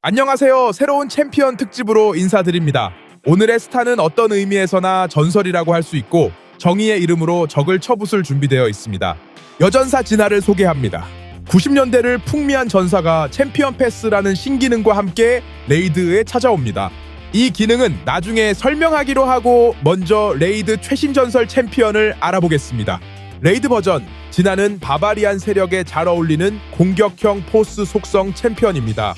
안녕하세요. 새로운 챔피언 특집으로 인사드립니다. 오늘의 스타는 어떤 의미에서나 전설이라고 할 수 있고 정의의 이름으로 적을 쳐붓을 준비되어 있습니다. 여전사 진화를 소개합니다. 90년대를 풍미한 전사가 챔피언 패스라는 신기능과 함께 레이드에 찾아옵니다. 이 기능은 나중에 설명하기로 하고 먼저 레이드 최신 전설 챔피언을 알아보겠습니다. 레이드 버전 진화는 바바리안 세력에 잘 어울리는 공격형 포스 속성 챔피언입니다.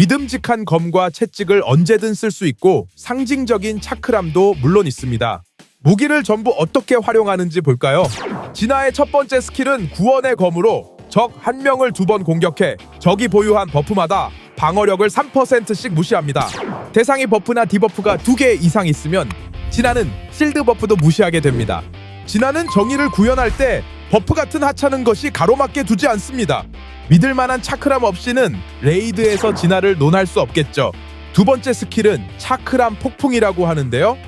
믿음직한 검과 채찍을 언제든 쓸 수 있고 상징적인 차크람도 물론 있습니다. 무기를 전부 어떻게 활용하는지 볼까요? 진화의 첫 번째 스킬은 구원의 검으로 적 한 명을 두 번 공격해 적이 보유한 버프마다 방어력을 3%씩 무시합니다. 대상의 버프나 디버프가 두 개 이상 있으면 진화는 실드 버프도 무시하게 됩니다. 진화는 정의를 구현할 때 버프 같은 하찮은 것이 가로막게 두지 않습니다. 믿을 만한 차크람 없이는 레이드에서 진화를 논할 수 없겠죠. 두 번째 스킬은 차크람 폭풍이라고 하는데요.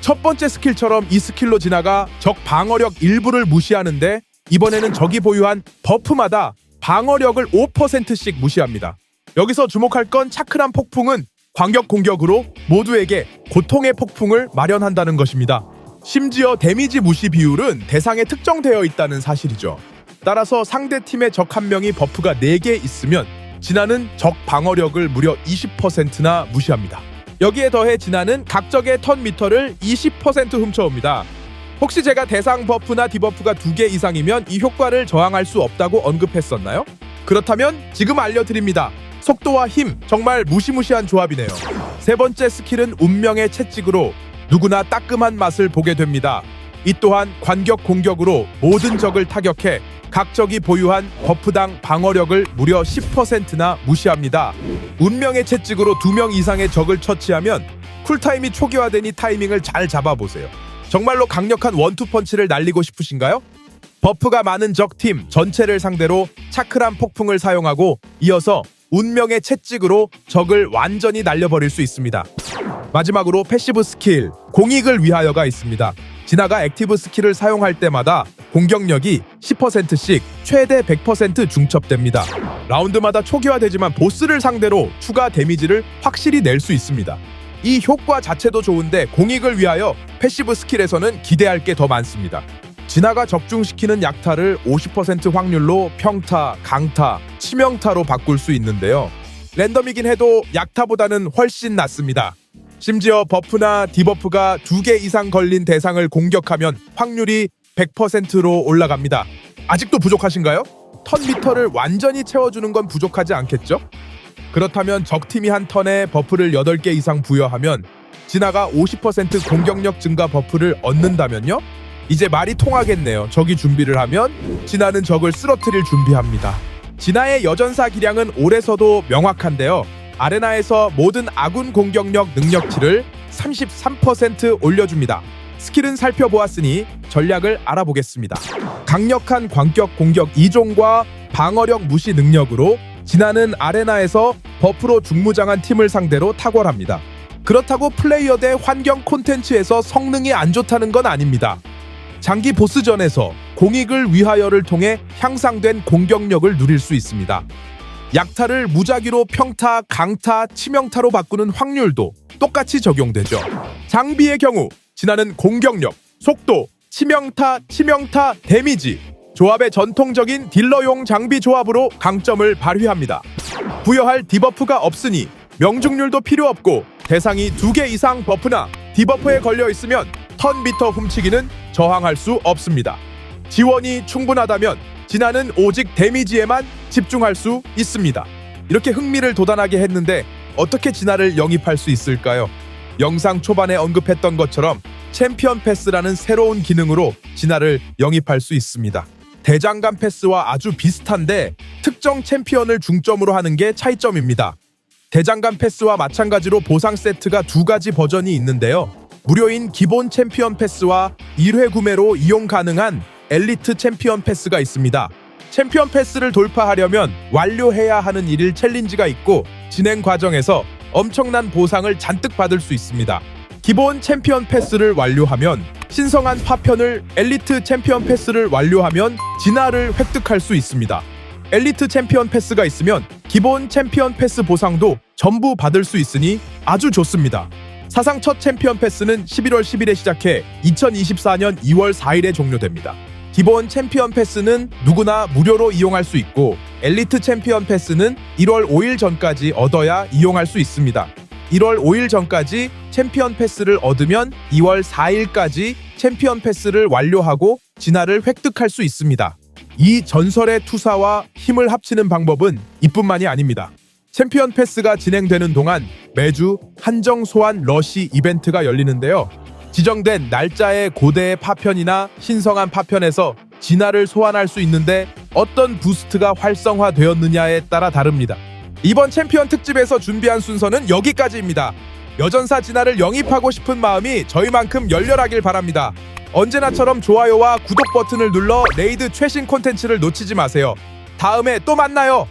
첫 번째 스킬처럼 이 스킬로 진화가 적 방어력 일부를 무시하는데 이번에는 적이 보유한 버프마다 방어력을 5%씩 무시합니다. 여기서 주목할 건 차크람 폭풍은 광격 공격으로 모두에게 고통의 폭풍을 마련한다는 것입니다. 심지어 데미지 무시 비율은 대상에 특정되어 있다는 사실이죠. 따라서 상대 팀의 적 한 명이 버프가 4개 있으면 진화는 적 방어력을 무려 20%나 무시합니다. 여기에 더해 진화는 각 적의 턴 미터를 20% 훔쳐옵니다. 혹시 제가 대상 버프나 디버프가 2개 이상이면 이 효과를 저항할 수 없다고 언급했었나요? 그렇다면 지금 알려드립니다. 속도와 힘 정말 무시무시한 조합이네요. 세 번째 스킬은 운명의 채찍으로 누구나 따끔한 맛을 보게 됩니다. 이 또한 관격 공격으로 모든 적을 타격해 각 적이 보유한 버프당 방어력을 무려 10%나 무시합니다. 운명의 채찍으로 두 명 이상의 적을 처치하면 쿨타임이 초기화되니 타이밍을 잘 잡아보세요. 정말로 강력한 원투펀치를 날리고 싶으신가요? 버프가 많은 적팀 전체를 상대로 차크람 폭풍을 사용하고 이어서 운명의 채찍으로 적을 완전히 날려버릴 수 있습니다. 마지막으로 패시브 스킬 공익을 위하여가 있습니다. 진화가 액티브 스킬을 사용할 때마다 공격력이 10%씩 최대 100% 중첩됩니다. 라운드마다 초기화되지만 보스를 상대로 추가 데미지를 확실히 낼 수 있습니다. 이 효과 자체도 좋은데 공익을 위하여 패시브 스킬에서는 기대할 게 더 많습니다. 진화가 적중시키는 약타를 50% 확률로 평타, 강타, 치명타로 바꿀 수 있는데요. 랜덤이긴 해도 약타보다는 훨씬 낫습니다. 심지어 버프나 디버프가 두 개 이상 걸린 대상을 공격하면 확률이 100%로 올라갑니다. 아직도 부족하신가요? 턴 미터를 완전히 채워주는 건 부족하지 않겠죠? 그렇다면 적팀이 한 턴에 버프를 8개 이상 부여하면 진화가 50% 공격력 증가 버프를 얻는다면요? 이제 말이 통하겠네요. 적이 준비를 하면 진화는 적을 쓰러뜨릴 준비합니다. 진화의 여전사 기량은 올해서도 명확한데요. 아레나에서 모든 아군 공격력 능력치를 33% 올려줍니다. 스킬은 살펴보았으니 전략을 알아보겠습니다. 강력한 광격 공격 2종과 방어력 무시 능력으로 진화는 아레나에서 버프로 중무장한 팀을 상대로 탁월합니다. 그렇다고 플레이어 대 환경 콘텐츠에서 성능이 안 좋다는 건 아닙니다. 장기 보스전에서 공익을 위하여를 통해 향상된 공격력을 누릴 수 있습니다. 약타를 무작위로 평타, 강타, 치명타로 바꾸는 확률도 똑같이 적용되죠. 장비의 경우 진화는 공격력, 속도, 치명타, 치명타, 데미지 조합의 전통적인 딜러용 장비 조합으로 강점을 발휘합니다. 부여할 디버프가 없으니 명중률도 필요 없고 대상이 두 개 이상 버프나 디버프에 걸려 있으면 턴 미터 훔치기는 저항할 수 없습니다. 지원이 충분하다면 진화는 오직 데미지에만 집중할 수 있습니다. 이렇게 흥미를 돋아나게 했는데 어떻게 진화를 영입할 수 있을까요? 영상 초반에 언급했던 것처럼 챔피언 패스라는 새로운 기능으로 진화를 영입할 수 있습니다. 대장간 패스와 아주 비슷한데 특정 챔피언을 중점으로 하는 게 차이점입니다. 대장간 패스와 마찬가지로 보상 세트가 두 가지 버전이 있는데요. 무료인 기본 챔피언 패스와 1회 구매로 이용 가능한 엘리트 챔피언 패스가 있습니다. 챔피언 패스를 돌파하려면 완료해야 하는 일일 챌린지가 있고 진행 과정에서 엄청난 보상을 잔뜩 받을 수 있습니다. 기본 챔피언 패스를 완료하면 신성한 파편을 엘리트 챔피언 패스를 완료하면 진화를 획득할 수 있습니다. 엘리트 챔피언 패스가 있으면 기본 챔피언 패스 보상도 전부 받을 수 있으니 아주 좋습니다. 사상 첫 챔피언 패스는 11월 10일에 시작해 2024년 2월 4일에 종료됩니다. 기본 챔피언 패스는 누구나 무료로 이용할 수 있고 엘리트 챔피언 패스는 1월 5일 전까지 얻어야 이용할 수 있습니다. 1월 5일 전까지 챔피언 패스를 얻으면 2월 4일까지 챔피언 패스를 완료하고 진화를 획득할 수 있습니다. 이 전설의 투사와 힘을 합치는 방법은 이뿐만이 아닙니다. 챔피언 패스가 진행되는 동안 매주 한정 소환 러시 이벤트가 열리는데요. 지정된 날짜의 고대의 파편이나 신성한 파편에서 진화를 소환할 수 있는데 어떤 부스트가 활성화되었느냐에 따라 다릅니다. 이번 챔피언 특집에서 준비한 순서는 여기까지입니다. 여전사 진화를 영입하고 싶은 마음이 저희만큼 열렬하길 바랍니다. 언제나처럼 좋아요와 구독 버튼을 눌러 레이드 최신 콘텐츠를 놓치지 마세요. 다음에 또 만나요.